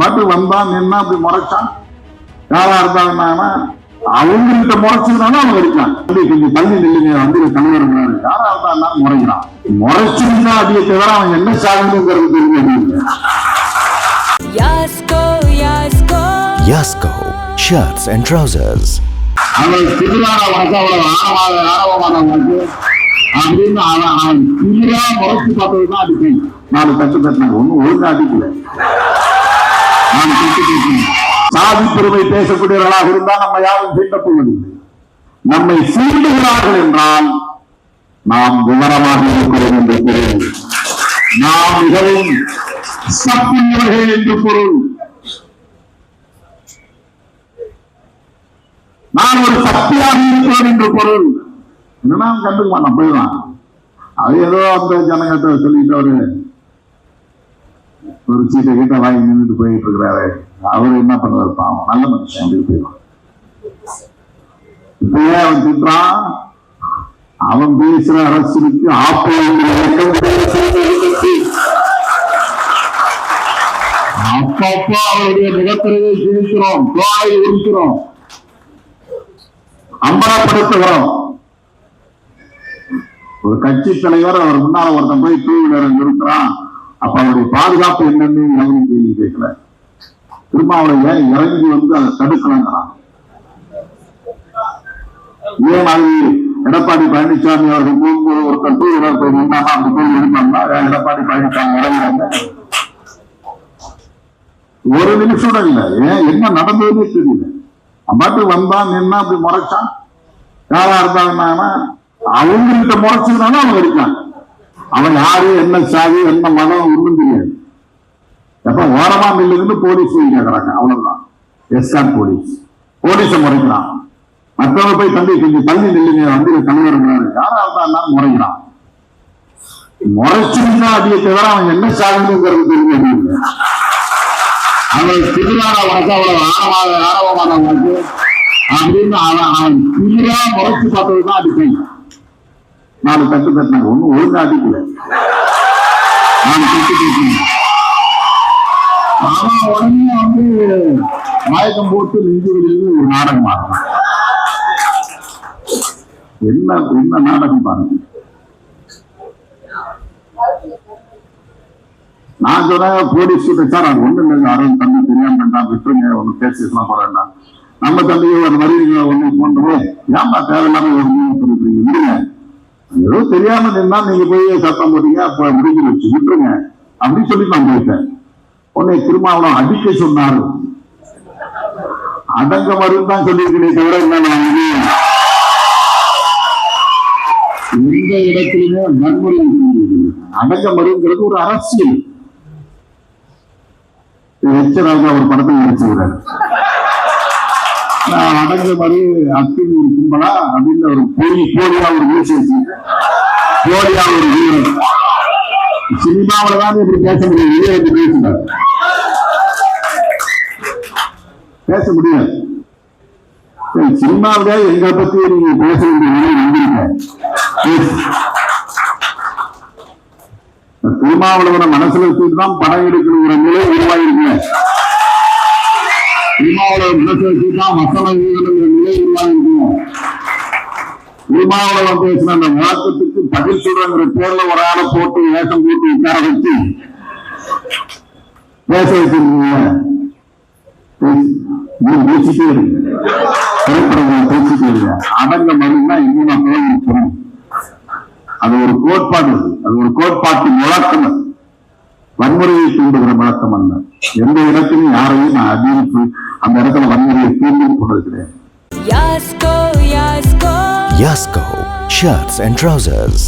பாட்டு வந்தான் நின்னா அப்படி முறைச்சான். யாரா இருந்தாங்கன்னா அவங்ககிட்ட அவன் அடிக்கலாம் தம்பி கொஞ்சம் தள்ளி நில்லுங்க வந்து தலைவர் யாரா இருந்தா முறைச்சிருந்தா அதிக தவிர அவன் என்ன சாகணுங்கிறது தெரிஞ்சு Yasko, Yasko. Yasko Shirts and Trousers. அவன் அவ்வளவு ஆணவாத ஆணவமான வழக்கு அப்படின்னு அவன் அவன் திருவிழா முறைச்சு பார்த்ததுதான் அடிப்பேன் நாலு தட்டு தட்டினாங்க. ஒன்னும் ஒழுங்கா அடிக்கல. நான் தட்டு சாதி பெருமை பேசக்கூடியவர்களாக இருந்தால் நம்ம யாரும் சீண்டப்போவதில்லை நம்மை சீண்டுகிறார்கள் என்றால் நாம் விவரமாக இருக்கிறோம் என்று பொருள். நாம் மிகவும் சப்புள்ளவர்கள் என்று பொருள். நான் ஒரு சக்தியாக இருக்கிறேன் என்று பொருள். என்னன்னா அவன் கண்டுக்க நான் போயிடுவான். அது ஏதோ அந்த ஜனங்கிட்ட சொல்லிட்டு அவரு ஒரு சீட்டை கிட்ட வாங்கி நின்றுட்டு போயிட்டு இருக்கிறாரு. அவர் என்ன பண்ணுவார்? பாவம் நல்ல மனுஷன் அப்படி போயிடுவான். இப்ப அவன் திட்டுறான். அவன் பேசுற அரசுக்கு ஆப்போம் அப்பப்போ அவருடைய முகத்திரையை கிழிக்கிறோம் தோலை உரிக்கிறோம் அம்பலப்படுத்துகிறோம். ஒரு கட்சி தலைவர் அவர் முன்னால ஒருத்தன் போய் டூ வீலர் இருக்கிறான் அப்ப அவருடைய பாதுகாப்பு என்னன்னு எவரும் கேள்வி கேட்கல. திரும்ப அவரை ஏன் இறங்கி வந்து அதை தடுக்கலங்கிறான் இதே மாதிரி எடப்பாடி பழனிசாமி அவர்கள் போகும்போது ஒருத்தர் டூ வீலர் போய் அந்த போய் இருந்தாங்கன்னா ஏன் எடப்பாடி பழனிசாமி இறங்குறாங்க ஒரு நிமிஷம் கூட இல்ல. ஏன்? என்ன நடந்ததுன்னு தெரியல. அம்பாட்டு வந்தான் நின்னா அப்படி முறைச்சான்? யாரா இருந்தாங்கன்னா அவங்ககிட்ட முறைச்சுக்கிறானா அவங்க அடிக்கலாம் அவன் யாரு என்ன சாதி என்ன மனம் ஒன்றும் தெரியாது. எப்ப ஓரமா மில்லுன்னு போலீஸ் கேட்கறாங்க அவ்வளவுதான். எஸ்ஆர் போலீஸ் போலீஸ முறைக்கிறான். மற்றவங்க போய் தம்பி கொஞ்சம் தள்ளி நில்லுங்க வந்து தலைவர் யாராவது இருந்தா முறைக்கிறான். முறைச்சிருந்தா அதிக தவிர அவன் என்ன சாதிங்கிறது தெரிஞ்சு அவன் திருவிழான வணக்கம் அவ்வளவு ஆணவாத ஆரவமான வழக்கு அப்படின்னு அவன் அவன் திருவிழா முறைச்சு பார்த்ததுதான் அடிப்பேன் நாலு தட்டு தட்டினாங்க ஒன்னும் ஒழுங்கா அடிக்கல நாலு தட்டு கேட்கணும் அவன் உடனே வந்து மயக்கம் போட்டு நெஞ்சு வெளியில் ஒரு நாடகம் ஆடுறான் என்ன என்ன நாடகம் பாருங்க நான் சொன்னேன் போலீஸ் கிட்ட சார் அது ஒண்ணு இல்லைங்க அருண் தம்பி தெரியாம வேண்டாம் விட்டுருங்க ஒண்ணு பேசிக்கலாம் போறேன்னா நம்ம தம்பியை ஒரு மாதிரி ஒண்ணு போன்றவே ஏன்பா தேவையில்லாம ஒரு மூணு சொல்லிட்டு விடுங்க ஏதோ தெரியாம நின்னா நீங்க போய் சத்தம் போட்டீங்க அப்ப முடிஞ்சு வச்சு விட்டுருங்க அப்படின்னு சொல்லி நான் போயிட்டேன் உன்னை திருமாவளம் அடிக்க சொன்னாரு. அடங்க மருந்து தான் தவிர என்ன நான் எந்த இடத்திலுமே வன்முறை அடங்க மருங்கிறது ஒரு அரசியல். எச்சராக ஒரு படத்தில் நடிச்சுக்கிறார் நான் மாதிரி மறு ஒரு கும்பலா அப்படின்னு ஒரு போலி போலியா ஒரு மூச்சு போலியா ஒரு வீரர் சினிமாவில தான் இப்படி பேச முடியும். வெளியே வந்து பேச முடியாது சரி, சினிமாவிலே எங்களை பத்தி நீங்க பேச வேண்டிய நிலை வந்திருக்க மனசுல வச்சுட்டு தான் படம் எடுக்கணுங்கிற நிலை உருவாயிருக்கேன் திருமாவளவன் மனசுல வச்சுட்டு தான் வசனம் நிலை உருவாயிருக்கும் திருமாவளவன் பேசின அந்த விளக்கத்துக்கு பதில் சொல்றங்கிற பேர்ல ஒரு ஆளை போட்டு வேஷம் போட்டு உட்கார வச்சு பேச வச்சிருக்கீங்க. பேசிட்டே இருக்கு பேசிட்டே அடங்க மருந்துனா இன்னும் நான் சொல்ல அது ஒரு கோட்பாடு அது. ஒரு கோட்பாட்டு முழக்கம். வன்முறையை தூண்டுகிற முழக்கம் அல்ல எந்த இடத்திலும் யாரையும் நான் அதிகரித்து அந்த இடத்துல வன்முறையை தூண்டி போனது கிடையாது Yasko, Yasko. Yasko Shirts and Trousers.